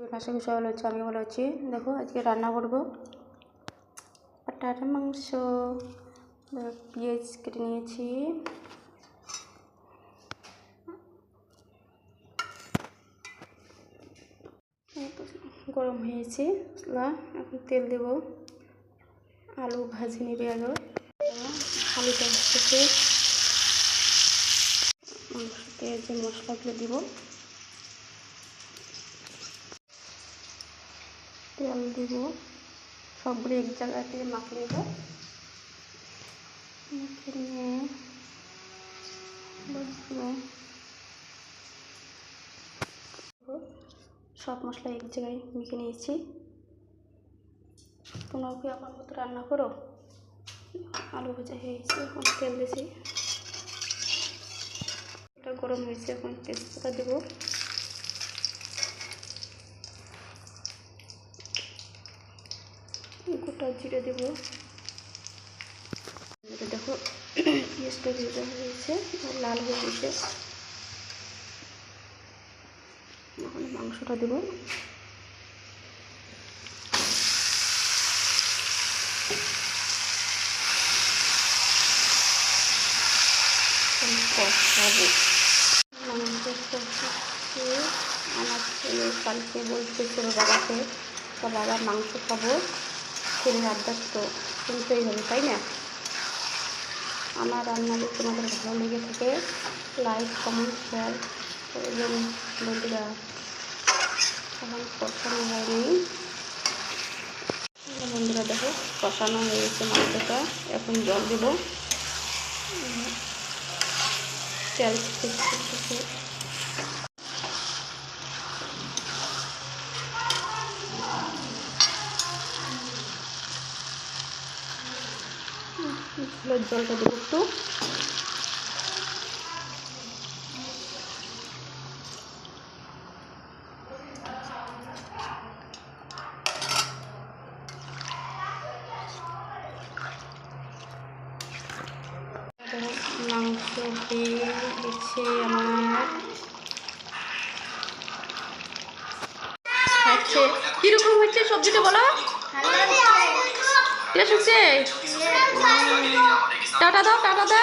মাসে সবাই ভালো হচ্ছে আমি ভালো আছি। দেখো, আজকে রান্না করব। পাটার মাংস। পেঁয়াজ কেটে নিয়েছি। গরম হয়েছে এখন তেল দেব। আলু ভাজি নেবে আগে আলুটা হচ্ছে যে মশলাগুলো দিব। তেল দিব। সবগুলো এক জায়গাতে মাখিয়ে নেব মাখিয়ে নিয়ে। সব মশলা এক জায়গায় মেখে নিয়েছি। তোমরাও কি আমার মতো রান্না করো? আলু ভাজা হয়ে গেছে, এখন তেল দিয়েছি গরম হয়েছে, এখন তেজপাতা দেবো। গোটা জিরে দেবো। দেখো পেঁয়াজটা ভেজা হয়েছে আর লাল হয়ে গেছে। এখন মাংসটা দেবো। আমার ছেলে কালকে বলতেছিল বাবাকে বাবা মাংস খাব? ছেলের আবদার তো শুনতেই হবে তাই না? আমার রান্না যদি তোমাদের ভালো লেগে থাকে লাইক কমেন্ট শেয়ার করবেন বন্ধুরা, এখন কষানো হয়নি। বন্ধুরা, দেখো, কষানো হয়ে গেছে মাংসটা, এখন জল দেবো। তেল ফুলের জলটা দেবো একটু। মাংস দিয়ে দিচ্ছে আমার। আচ্ছা কীরকম হচ্ছে সবজিটা বলো? টেস্ট হচ্ছে 哒哒哒哒哒哒。